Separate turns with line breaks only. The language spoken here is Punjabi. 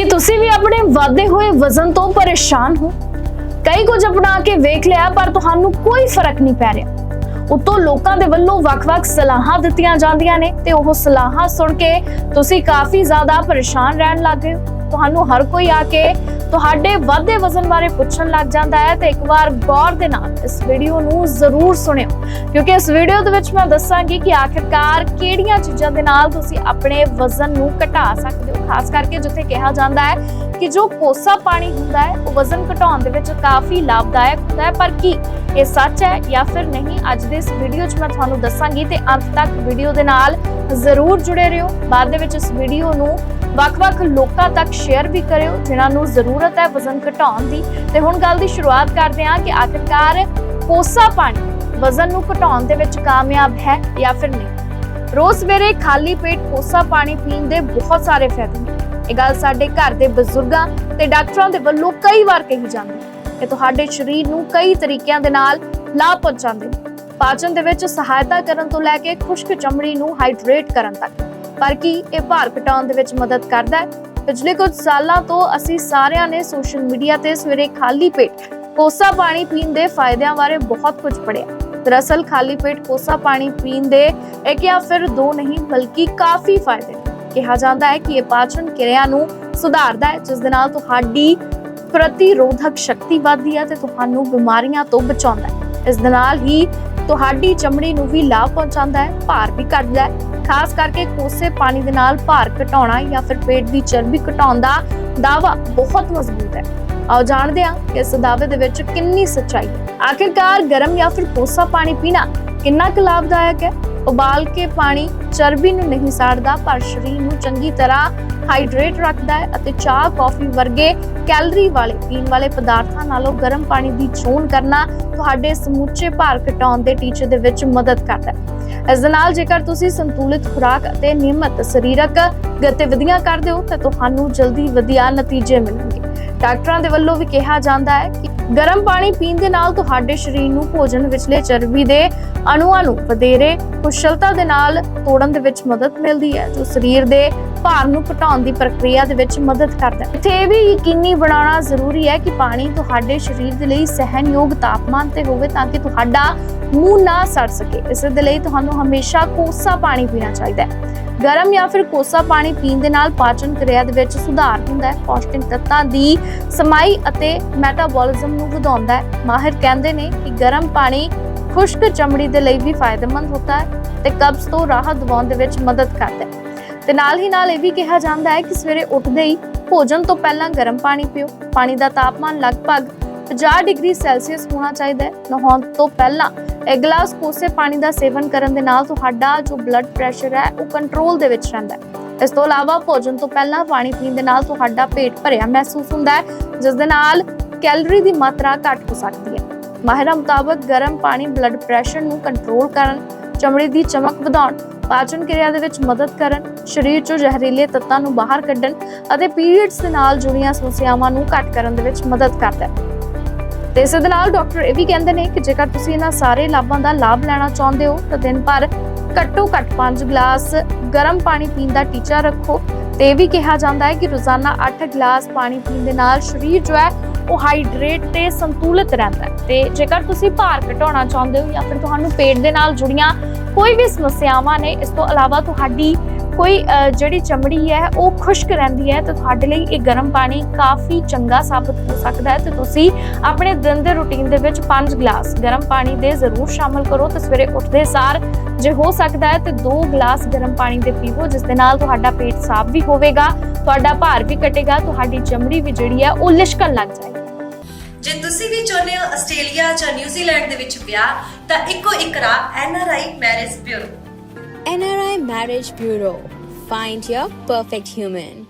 ਕੀ ਤੁਸੀਂ ਵੀ ਆਪਣੇ ਵਾਧੇ ਹੋਏ ਵਜ਼ਨ ਤੋਂ ਪਰੇਸ਼ਾਨ ਹੋ? ਕਈ ਕੁਝ ਅਪਣਾ ਕੇ ਵੇਖ ਲਿਆ, ਪਰ ਤੁਹਾਨੂੰ ਕੋਈ ਫ਼ਰਕ ਨਹੀਂ ਪੈ ਰਿਹਾ। ਉਤੋਂ ਲੋਕਾਂ ਦੇ ਵੱਲੋਂ ਵੱਖ-ਵੱਖ ਸਲਾਹਾਂ ਦਿੱਤੀਆਂ ਜਾਂਦੀਆਂ ਨੇ ਤੇ ਉਹ ਸਲਾਹਾਂ ਸੁਣ ਕੇ ਤੁਸੀਂ ਕਾਫੀ ਜ਼ਿਆਦਾ ਪਰੇਸ਼ਾਨ ਰਹਿਣ ਲੱਗ ਗਏ ਤੁਹਾਨੂੰ ਹਰ ਕੋਈ ਆ ਕੇ ਤੁਹਾਡੇ ਵਾਧੇ ਵਜ਼ਨ ਬਾਰੇ ਪੁੱਛਣ ਲੱਗ ਜਾਂਦਾ ਹੈ ਤੇ ਇੱਕ ਵਾਰ ਗੌਰ ਦੇ ਨਾਲ ਇਸ ਵੀਡੀਓ ਨੂੰ ਜ਼ਰੂਰ ਸੁਣਿਓ। ਕਿਉਂਕਿ ਇਸ ਵੀਡੀਓ ਦੇ ਵਿੱਚ ਮੈਂ ਦੱਸਾਂਗੀ ਕਿ ਆਖਿਰਕਾਰ ਕਿਹੜੀਆਂ ਚੀਜ਼ਾਂ ਦੇ ਨਾਲ ਤੁਸੀਂ ਆਪਣੇ ਵਜ਼ਨ ਨੂੰ ਘਟਾ ਸਕਦੇ ਹੋ। ਖਾਸ ਕਰਕੇ ਜਿੱਥੇ ਕਿਹਾ ਜਾਂਦਾ ਹੈ ਕਿ ਜੋ ਕੋਸਾ ਪਾਣੀ ਹੁੰਦਾ ਹੈ, ਉਹ ਵਜ਼ਨ ਘਟਾਉਣ ਦੇ ਵਿੱਚ ਕਾਫੀ ਲਾਭਦਾਇਕ ਹੁੰਦਾ ਹੈ। ਪਰ ਕੀ ਇਹ ਸੱਚ ਹੈ ਜਾਂ ਫਿਰ ਨਹੀਂ, ਅੱਜ ਦੇ ਇਸ ਵੀਡੀਓ 'ਚ ਮੈਂ ਤੁਹਾਨੂੰ ਦੱਸਾਂਗੀ ਤੇ ਅੰਤ ਤੱਕ ਵੀਡੀਓ ਦੇ ਨਾਲ ਜ਼ਰੂਰ ਜੁੜੇ ਰਹੋ। ਬਾਅਦ ਦੇ ਵਿੱਚ ਇਸ ਵੀਡੀਓ ਨੂੰ ਵੱਖ-ਵੱਖ ਲੋਕਾਂ ਤੱਕ ਸ਼ੇਅਰ ਵੀ ਕਰਿਓ, ਜਿਨ੍ਹਾਂ ਨੂੰ ਜ਼ਰੂਰਤ ਹੈ ਵਜ਼ਨ ਘਟਾਉਣ ਦੀ। ਤੇ ਹੁਣ ਗੱਲ ਦੀ ਸ਼ੁਰੂਆਤ ਕਰਦੇ ਹਾਂ ਕਿ ਆਖਿਰਕਾਰ ਕੋਸਾ ਪਾਣੀ ਵਜ਼ਨ ਨੂੰ ਘਟਾਉਣ ਦੇ ਵਿੱਚ ਕਾਮਯਾਬ ਹੈ ਜਾਂ ਫਿਰ ਨਹੀਂ। ਰੋਜ਼ ਸਵੇਰੇ ਖਾਲੀ ਪੇਟ ਕੋਸਾ ਪਾਣੀ ਪੀਣ ਦੇ ਬਹੁਤ ਸਾਰੇ ਫਾਇਦੇ ਨੇ। ਇਹ ਗੱਲ ਸਾਡੇ ਘਰ ਦੇ ਬਜ਼ੁਰਗਾਂ ਤੇ ਡਾਕਟਰਾਂ ਦੇ ਵੱਲੋਂ ਕਈ ਵਾਰ ਕਹੀ ਜਾਂਦੀ ਹੈ ਕਿ ਤੁਹਾਡੇ ਸਰੀਰ ਨੂੰ ਕਈ ਤਰੀਕਿਆਂ ਦੇ ਨਾਲ ਲਾਭ ਪਹੁੰਚਾਉਂਦੇ ਨੇ। ਪਾਚਨ ਦੇ ਵਿੱਚ ਸਹਾਇਤਾ ਕਰਨ ਤੋਂ ਲੈ ਕੇ ਖੁਸ਼ਕ ਚਮੜੀ ਨੂੰ ਹਾਈਡਰੇਟ ਕਰਨ ਤੱਕ। ਪਰ ਕੀ ਇਹ ਭਾਰ ਘਟਾਉਣ ਦੇ ਵਿੱਚ ਮਦਦ ਕਰਦਾ ਹੈ? ਪਿਛਲੇ ਕੁਝ ਸਾਲਾਂ ਤੋਂ ਅਸੀਂ ਸਾਰਿਆਂ ਨੇ ਸੋਸ਼ਲ ਮੀਡੀਆ ਤੇ ਸਵੇਰੇ ਖਾਲੀ ਪੇਟ ਕੋਸਾ ਪਾਣੀ ਪੀਣ ਦੇ ਫਾਇਦਿਆਂ ਬਾਰੇ ਬਹੁਤ ਕੁਝ ਪੜਿਆ ਦਰਅਸਲ ਖਾਲੀ ਪੇਟ ਕੋਸਾ ਪਾਣੀ ਪੀਣ ਦੇ ਇੱਕ ਜਾਂ ਫਿਰ ਦੋ ਨਹੀਂ, ਬਲਕਿ ਕਾਫੀ ਫਾਇਦੇ ਨੇ। ਕਿਹਾ ਜਾਂਦਾ ਹੈ ਕਿ ਇਹ ਪਾਚਨ ਕਿਰਿਆ ਨੂੰ ਸੁਧਾਰਦਾ ਹੈ, ਜਿਸ ਦੇ ਨਾਲ ਤੁਹਾਡੀ ਪ੍ਰਤੀਰੋਧਕ ਸ਼ਕਤੀ ਵੱਧਦੀ ਹੈ ਤੇ ਤੁਹਾਨੂੰ ਬਿਮਾਰੀਆਂ ਤੋਂ ਬਚਾਉਂਦਾ ਹੈ। ਇਸ ਦੇ ਨਾਲ ਹੀ ਤੁਹਾਡੀ ਚਮੜੀ ਨੂੰ ਵੀ ਲਾਭ ਪਹੁੰਚਾਉਂਦਾ ਹੈ, ਭਾਰ ਵੀ ਘਟਦਾ ਹੈ। ਖਾਸ ਕਰਕੇ ਕੋਸੇ ਪਾਣੀ ਦੇ ਨਾਲ ਭਾਰ ਘਟਾਉਣਾ ਜਾਂ ਫਿਰ ਪੇਟ ਦੀ ਚਰਬੀ ਘਟਾਉਣ ਦਾ ਦਾਵਾ ਬਹੁਤ ਮਜ਼ਬੂਤ ਹੈ। ਆਓ ਜਾਣਦੇ ਹਾਂ ਕਿ ਇਸ ਦਾਅਵੇ ਦੇ ਵਿੱਚ ਕਿੰਨੀ ਸੱਚਾਈ ਹੈ। ਆਖਿਰਕਾਰ ਗਰਮ ਜਾਂ ਫਿਰ ਕੋਸਾ ਪਾਣੀ ਪੀਣਾ ਕਿੰਨਾ ਕੁ ਲਾਭਦਾਇਕ ਹੈ? ਉਬਾਲ ਕੇ ਪਾਣੀ ਚਰਬੀ ਨੂੰ ਨਹੀਂ ਸਾੜਦਾ, ਪਰ ਸਰੀਰ ਨੂੰ ਚੰਗੀ ਤਰ੍ਹਾਂ ਹਾਈਡਰੇਟ ਰੱਖਦਾ ਹੈ ਅਤੇ ਚਾਹ, ਕੌਫੀ ਵਰਗੇ ਕੈਲਰੀ ਵਾਲੇ ਪੀਣ ਵਾਲੇ ਪਦਾਰਥਾਂ ਨਾਲੋਂ ਗਰਮ ਪਾਣੀ ਦੀ ਚੋਣ ਕਰਨਾ ਤੁਹਾਡੇ ਸਮੁੱਚੇ ਭਾਰ ਘਟਾਉਣ ਦੇ ਟੀਚੇ ਦੇ ਵਿੱਚ ਮਦਦ ਕਰਦਾ ਹੈ। ਇਸ ਦੇ ਨਾਲ ਜੇਕਰ ਤੁਸੀਂ ਸੰਤੁਲਿਤ ਖੁਰਾਕ ਅਤੇ ਨਿਯਮਤ ਸਰੀਰਕ ਗਤੀਵਿਧੀਆਂ ਕਰਦੇ ਹੋ, ਤਾਂ ਤੁਹਾਨੂੰ ਜਲਦੀ ਵਧੀਆ ਨਤੀਜੇ ਮਿਲਣਗੇ। ਡਾਕਟਰਾਂ ਦੇ ਵੱਲੋਂ ਵੀ ਕਿਹਾ ਜਾਂਦਾ ਹੈ ਕਿ ਗਰਮ ਪਾਣੀ ਪੀਣ ਦੇ ਨਾਲ ਤੁਹਾਡੇ ਸਰੀਰ ਨੂੰ ਭੋਜਨ ਵਿਚਲੇ ਚਰਬੀ ਦੇ ਅਣੂਆਂ ਨੂੰ ਵਧੇਰੇ, ਕੁਸ਼ਲਤਾ ਦੇ ਨਾਲ ਤੋੜਨ ਦੇ ਵਿੱਚ ਮਦਦ ਮਿਲਦੀ ਹੈ, ਜੋ ਸਰੀਰ ਦੇ ਭਾਰ ਨੂੰ ਘਟਾਉਣ ਦੀ ਪ੍ਰਕਿਰਿਆ ਦੇ ਵਿੱਚ ਮਦਦ ਕਰਦਾ ਹੈ। ਇੱਥੇ ਇਹ ਵੀ ਯਕੀਨੀ ਬਣਾਉਣਾ ਜ਼ਰੂਰੀ ਹੈ ਕਿ ਪਾਣੀ ਤੁਹਾਡੇ ਸਰੀਰ ਦੇ ਲਈ ਸਹਿਣਯੋਗ ਤਾਪਮਾਨ ਤੇ ਹੋਵੇ ਤਾਂ ਕਿ ਤੁਹਾਡਾ ਮੂੰਹ ਨਾ ਸੜ ਸਕੇ। ਇਸ ਦੇ ਲਈ ਤੁਹਾਨੂੰ ਹਮੇਸ਼ਾ ਕੋਸਾ ਪਾਣੀ ਪੀਣਾ ਚਾਹੀਦਾ ਹੈ। ਗਰਮ ਜਾਂ ਫਿਰ ਕੋਸਾ ਪਾਣੀ ਪੀਣ ਦੇ ਨਾਲ ਪਾਚਨ ਕਿਰਿਆ ਦੇ ਵਿੱਚ ਸੁਧਾਰ ਹੁੰਦਾ ਹੈ। ਪੌਸ਼ਟਿਕ ਤੱਤਾਂ ਦੀ ਸਮਾਈ ਅਤੇ ਮੈਟਾਬੋਲਿਜ਼ਮ ਨੂੰ ਵਧਾਉਂਦਾ ਹੈ। ਮਾਹਿਰ ਕਹਿੰਦੇ ਨੇ ਕਿ ਗਰਮ ਪਾਣੀ ਖੁਸ਼ਕ ਚਮੜੀ ਦੇ ਲਈ ਵੀ ਫਾਇਦੇਮੰਦ ਹੁੰਦਾ ਹੈ ਤੇ ਕਬਜ਼ ਤੋਂ ਰਾਹਤ ਦਿਵਾਉਣ ਦੇ ਵਿੱਚ ਮਦਦ ਕਰਦਾ ਹੈ। ਤੇ ਨਾਲ ਹੀ ਨਾਲ ਇਹ ਵੀ ਕਿਹਾ ਜਾਂਦਾ ਹੈ ਕਿ ਸਵੇਰੇ ਉੱਠਦੇ ਹੀ ਭੋਜਨ ਤੋਂ ਪਹਿਲਾਂ ਗਰਮ ਪਾਣੀ ਪੀਓ। ਪਾਣੀ ਦਾ ਤਾਪਮਾਨ ਲਗਭਗ 50 ਡਿਗਰੀ ਸੈਲਸੀਅਸ ਹੋਣਾ ਚਾਹੀਦਾ ਹੈ। ਨਹਾਉਣ ਤੋਂ ਪਹਿਲਾਂ ਇੱਕ ਗਲਾਸ ਕੋਸੇ ਪਾਣੀ ਦਾ ਸੇਵਨ ਕਰਨ ਦੇ ਨਾਲ ਤੁਹਾਡਾ ਜੋ ਬਲੱਡ ਪ੍ਰੈਸ਼ਰ ਹੈ, ਉਹ ਕੰਟਰੋਲ ਦੇ ਵਿੱਚ ਰਹਿੰਦਾ ਹੈ। ਇਸ ਤੋਂ ਇਲਾਵਾ ਭੋਜਨ ਤੋਂ ਪਹਿਲਾਂ ਪਾਣੀ ਪੀਣ ਦੇ ਨਾਲ ਤੁਹਾਡਾ ਪੇਟ ਭਰਿਆ ਮਹਿਸੂਸ ਹੁੰਦਾ ਹੈ, ਜਿਸ ਦੇ ਨਾਲ ਕੈਲਰੀ ਦੀ ਮਾਤਰਾ ਘੱਟ ਹੋ ਸਕਦੀ ਹੈ। ਮਾਹਿਰਾਂ ਮੁਤਾਬਕ ਗਰਮ ਪਾਣੀ ਬਲੱਡ ਪ੍ਰੈਸ਼ਰ ਨੂੰ ਕੰਟਰੋਲ ਕਰਨ, ਚਮੜੀ ਦੀ ਚਮਕ ਵਧਾਉਣ, ਪਾਚਨ ਕਿਰਿਆ ਦੇ ਵਿੱਚ ਮਦਦ ਕਰਨ, ਸਰੀਰ 'ਚੋਂ ਜ਼ਹਿਰੀਲੇ ਤੱਤਾਂ ਨੂੰ ਬਾਹਰ ਕੱਢਣ ਅਤੇ ਪੀਰੀਅਡਸ ਦੇ ਨਾਲ ਜੁੜੀਆਂ ਸਮੱਸਿਆਵਾਂ ਨੂੰ ਘੱਟ ਕਰਨ ਦੇ ਵਿੱਚ ਮਦਦ ਕਰਦਾ ਹੈ। ਤੇ ਇਸ ਦੇ ਨਾਲ ਡਾਕਟਰ ਇਹ ਵੀ ਕਹਿੰਦੇ ਨੇ ਕਿ ਜੇਕਰ ਤੁਸੀਂ ਇਹਨਾਂ ਸਾਰੇ ਲਾਭਾਂ ਦਾ ਲਾਭ ਲੈਣਾ ਚਾਹੁੰਦੇ ਹੋ, ਤਾਂ ਦਿਨ ਭਰ ਘੱਟੋ ਘੱਟ 5 ਗਲਾਸ ਗਰਮ ਪਾਣੀ ਪੀਣ ਦਾ ਟੀਚਾ ਰੱਖੋ। ਤੇ ਇਹ ਵੀ ਕਿਹਾ ਜਾਂਦਾ ਹੈ ਕਿ ਰੋਜ਼ਾਨਾ 8 ਗਲਾਸ ਪਾਣੀ ਪੀਣ ਦੇ ਨਾਲ ਸਰੀਰ ਜੋ ਹੈ, ਉਹ ਹਾਈਡਰੇਟ ਤੇ ਸੰਤੁਲਿਤ ਰਹਿੰਦਾ ਹੈ। ਤੇ ਜੇਕਰ ਤੁਸੀਂ ਭਾਰ ਘਟਾਉਣਾ ਚਾਹੁੰਦੇ ਹੋ ਜਾਂ ਫਿਰ ਤੁਹਾਨੂੰ ਪੇਟ ਦੇ ਨਾਲ ਜੁੜੀਆਂ ਕੋਈ ਵੀ ਸਮੱਸਿਆਵਾਂ ਨੇ, ਇਸ ਤੋਂ ਇਲਾਵਾ ਤੁਹਾਡੀ ਕੋਈ ਅ, ਜਿਹੜੀ ਚਮੜੀ ਹੈ ਉਹ ਖੁਸ਼ਕ ਰਹਿੰਦੀ ਹੈ ਤਾਂ ਤੁਹਾਡੇ ਲਈ ਇਹ ਗਰਮ ਪਾਣੀ ਕਾਫੀ ਚੰਗਾ ਸਾਬਤ ਹੋ ਸਕਦਾ ਹੈ ਤੇ ਤੁਸੀਂ ਆਪਣੇ ਦਿਨ ਦੇ ਰੁਟੀਨ ਦੇ ਵਿੱਚ 5 ਗਲਾਸ ਗਰਮ ਪਾਣੀ ਦੇ ਜ਼ਰੂਰ ਸ਼ਾਮਲ ਕਰੋ ਤੇ ਸਵੇਰੇ ਉੱਠਦੇ ਸਾਰ ਜੇ ਹੋ ਸਕਦਾ ਹੈ ਤੇ 2 ਗਲਾਸ ਗਰਮ ਪਾਣੀ ਦੇ ਪੀਵੋ ਜਿਸ ਦੇ ਨਾਲ ਤੁਹਾਡਾ ਪੇਟ ਸਾਫ਼ ਵੀ ਹੋਵੇਗਾ ਤੁਹਾਡਾ ਭਾਰ ਵੀ ਘਟੇਗਾ ਤੁਹਾਡੀ ਚਮੜੀ ਵੀ ਜਿਹੜੀ ਹੈ ਉਹ ਲਿਸ਼ਕਣ ਲੱਗ ਜਾਏਗੀ।
ਜੇ ਤੁਸੀਂ ਵੀ ਚਾਹੁੰਦੇ ਹੋ ਆਸਟ੍ਰੇਲੀਆ ਜਾਂ ਨਿਊਜ਼ੀਲੈਂਡ ਦੇ ਵਿੱਚ ਵਿਆਹ ਤਾਂ ਇੱਕੋ ਇੱਕ ਰਾਹ NRI marriage bureau.
NRI Marriage Bureau. Find your perfect human.